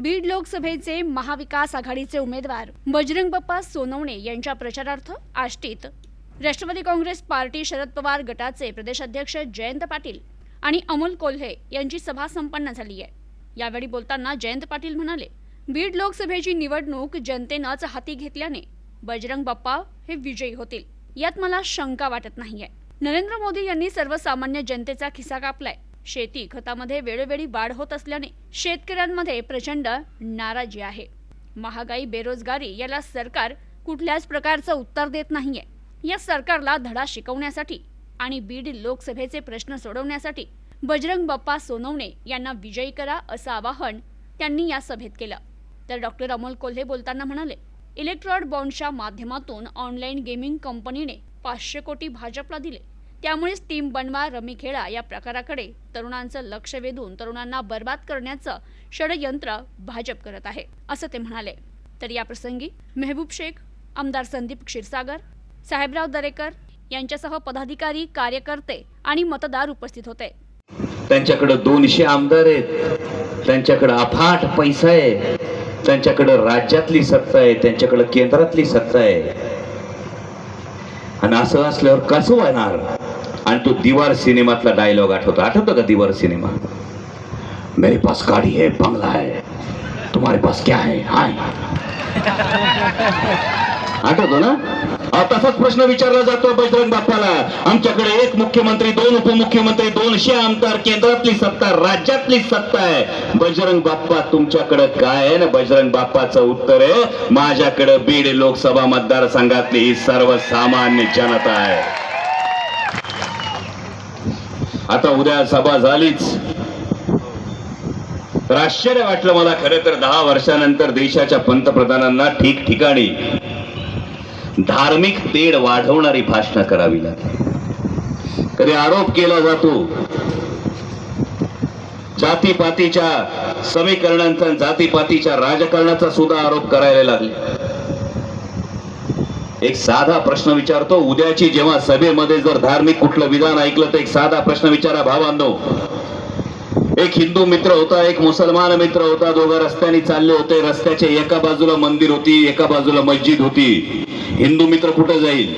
बीड लोकसभेचे महाविकास आघाडीचे उमेदवार बजरंग बाप्पा सोनवणे यांच्या प्रचारार्थ आष्टीत. राष्ट्रवादी काँग्रेस पार्टी शरद पवार गटाचे प्रदेशाध्यक्ष जयंत पाटील आणि अमोल कोल्हे यांची सभा संपन्न झाली आहे. यावेळी बोलताना जयंत पाटील म्हणाले बीड लोकसभेची निवडणूक जनतेनंच हाती घेतल्याने बजरंग बाप्पा हे विजयी होतील. यात मला शंका वाटत नाहीये. नरेंद्र मोदी यांनी सर्वसामान्य जनतेचा खिसा कापलाय. शेती खतामध्ये वेळोवेळी वाढ होत असल्याने शेतकऱ्यांमध्ये प्रचंड नाराजी आहे. महागाई बेरोजगारी याला सरकार कुठल्याच प्रकारचं उत्तर देत नाहीये. या सरकारला धडा शिकवण्यासाठी आणि बीड लोकसभेचे प्रश्न सोडवण्यासाठी बजरंग बाप्पा सोनवणे यांना विजयी करा असं आवाहन त्यांनी या सभेत केलं. तर डॉक्टर अमोल कोल्हे बोलताना म्हणाले इलेक्ट्रॉड बॉन्डच्या माध्यमातून ऑनलाईन गेमिंग कंपनीने पाचशे कोटी भाजपला दिले. त्यामुळेच टीम बनवा रमी खेळा या प्रकाराकडे तरुणांचं लक्ष वेधून तरुणांना बर्बाद करण्याचं षडयंत्र भाजप करत आहे असं ते म्हणाले. तर या प्रसंगी मेहबूब शेख आमदार संदीप क्षीरसागर साहेबराव दरेकर यांच्यासह पदाधिकारी कार्यकर्ते आणि मतदार उपस्थित होते. त्यांच्याकडे दोनशे आमदार आहेत. त्यांच्याकडे अफाट पैसा आहे. त्यांच्याकडे राज्यातली सत्ता आहे. त्यांच्याकडे केंद्रातली सत्ता आहे. आणि असं असल्यावर कसं होणार? आणि तो दिवार सिनेमातला डायलॉग आठवतो. आठवतो का दिवार सिनेमा? मेरे पास गाड़ी है बंगला है. तुम्हारे पास क्या है? हाय. आठवतो ना? तसाच प्रश्न विचारला जातो बजरंग बाप्पाला. आमच्याकडे एक मुख्यमंत्री दोन उपमुख्यमंत्री दोनशे आमदार केंद्रातली सत्ता राज्यातली सत्ता आहे. बजरंग बाप्पा तुमच्याकडे काय आहे? ना बजरंग बाप्पाचं उत्तर आहे माझ्याकडे बीड लोकसभा मतदारसंघातली ही सर्वसामान्य जनता आहे. आता उद्या सभा झालीच. तर आश्चर्य वाटलं मला खरं तर दहा वर्षानंतर देशाच्या पंतप्रधानांना ठिकठिकाणी धार्मिक तेढ वाढवणारी भाषणं करावी लागली. कधी आरोप केला जातो जातीपातीच्या समीकरणांचा जातीपातीच्या राजकारणाचा सुद्धा आरोप करायला लागले. एक साधा प्रश्न विचारतो. उद्याची जेव्हा सभेमध्ये जर धार्मिक कुठलं विधान ऐकलं तर एक साधा प्रश्न विचारा भावांनो. एक हिंदू मित्र होता एक मुसलमान मित्र होता दोघं रस्त्याने चालले होते. रस्त्याच्या एका बाजूला मंदिर होती एका बाजूला मस्जिद होती. हिंदू मित्र कुठं जाईल?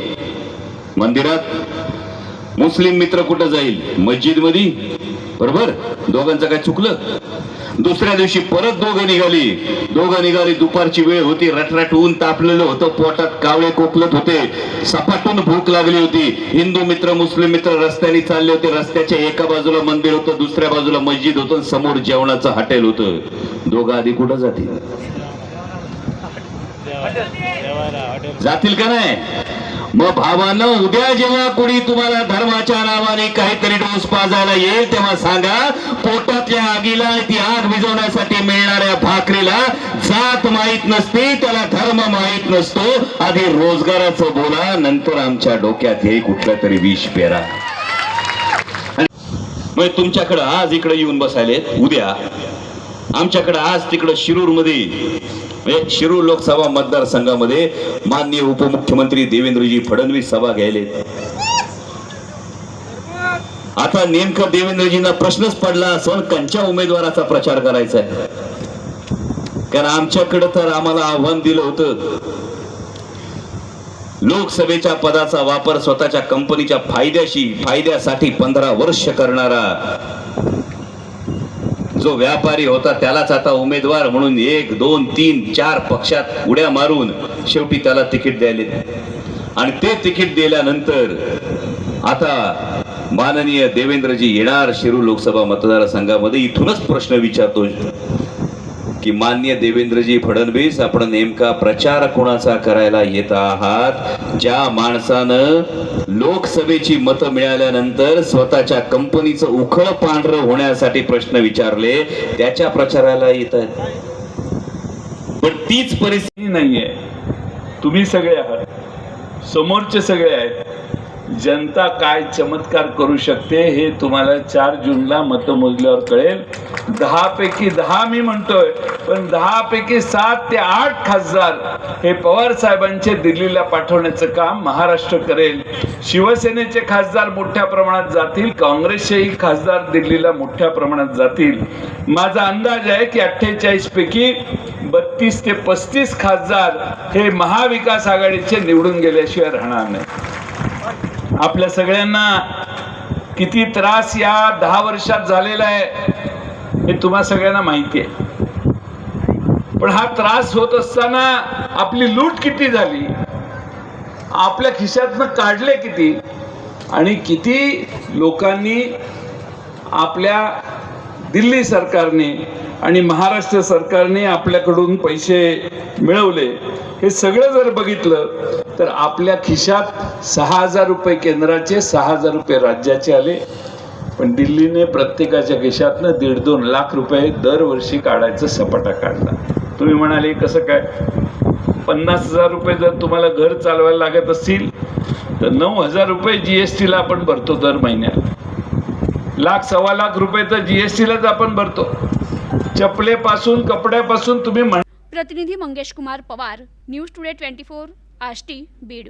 मंदिरात? मुस्लिम मित्र कुठं जाईल? मस्जिदमध्ये बरोबर? दोघांचं काय चुकलं? दुसऱ्या दिवशी परत दोघं निघाली. दोघं निघाली दुपारची वेळ होती रटरट ऊन तापलेलं होतं पोटात कावळे कोकलत होते. सपाटून भूक लागली होती. हिंदू मित्र मुस्लिम मित्र रस्त्याने चालले होते. रस्त्याच्या एका बाजूला मंदिर होतं दुसऱ्या बाजूला मस्जिद होतं समोर जेवणाचं हॉटेल होतं. दोघं आधी कुठं जातील? जातील का नाही? मग भावानं उद्या जेव्हा कुणी तुम्हाला धर्माच्या नावाने काहीतरी डोस पाजायला येईल तेव्हा सांगा पोटातल्या आगीला आणि ती आग विजवण्यासाठी मिळणाऱ्या भाकरीला जात माहीत नसते त्याला धर्म माहीत नसतो. आधी रोजगाराचं बोला नंतर आमच्या डोक्यात हे कुठलं तरी विष पेरा. मग तुमच्याकडं आज इकडे येऊन बसायले उद्या. आमच्याकडे आज तिकडं शिरूरमध्ये शिरूर लोकसभा मतदारसंघामध्ये माननीय उपमुख्यमंत्री देवेंद्रजी फडणवीस सभा घ्यायले आता नेमकं देवेंद्रजींना प्रश्नच पडला असं कंच्या उमेदवाराचा प्रचार करायचा आहे. कारण आमच्याकडे तर आम्हाला आव्हान दिलं होतं. लोकसभेच्या पदाचा वापर स्वतःच्या कंपनीच्या फायद्याशी फायद्यासाठी पंधरा वर्ष करणारा जो व्यापारी होता त्यालाच आता उमेदवार म्हणून एक दोन तीन चार पक्षात उड्या मारून शेवटी त्याला तिकीट द्यायले. आणि ते तिकीट दिल्यानंतर आता माननीय देवेंद्रजी येणार शिरू लोकसभा मतदारसंघामध्ये. इथूनच प्रश्न विचारतो की मान्य देवेंद्रजी फडणवीस आपण नेमका प्रचार कोणाचा करायला येत आहात? ज्या माणसानं लोकसभेची मतं मिळाल्यानंतर स्वतःच्या कंपनीचं उखळ पांढरं होण्यासाठी प्रश्न विचारले त्याच्या प्रचाराला येत आहेत. पण तीच परिस्थिती नाहीये. तुम्ही सगळे आहात. समोरचे सगळे आहेत. जनता काय चमत्कार करू शकते हे तुम्हाला चार जूनला मतमोजल्यावर कळेल. दहा पैकी दहा मी म्हणतोय पण दहा पैकी सात ते आठ खासदार हे पवार साहेबांचे दिल्लीला पाठवण्याचं काम महाराष्ट्र करेल. शिवसेनेचे खासदार मोठ्या प्रमाणात जातील काँग्रेसचेही खासदार दिल्लीला मोठ्या प्रमाणात जातील. माझा अंदाज आहे की अठ्ठेचाळीस पैकी बत्तीस ते पस्तीस खासदार हे महाविकास आघाडीचे निवडून गेल्याशिवाय राहणार नाही आपल्या सगळ्यांना किती त्रास या दहा वर्षात झालेला आहे हे तुम्हा सगळ्यांना माहिती आहे. पण हा त्रास होत असताना आपली लूट किती झाली? आपल्या खिशातनं काढले किती? आणि किती लोकांनी आपल्या दिल्ली सरकारने आणि महाराष्ट्र सरकारने आपल्याकडून पैसे मिळवले. हे सगळं जर बघितलं तर आपल्या खिशात सहा हजार रुपये केंद्राचे सहा हजार रुपये राज्याचे आले. पण दिल्लीने प्रत्येकाच्या खिशातनं दीड दोन लाख रुपये दरवर्षी काढायचा सपाटा काढला. तुम्ही म्हणाले कसं काय? पन्नास हजार रुपये जर तुम्हाला घर चालवायला लागत असतील तर नऊ हजार रुपये जी एस टीला आपण भरतो दर महिन्यात लाख सव्वा लाख रुपये तर जीएसटीलाच आपण भरतो. चपलेपासून कपड्यापासून तुम्ही म्हण प्रतिनिधी Mangesh Kumar Pawar news today twenty four Ashti Beed.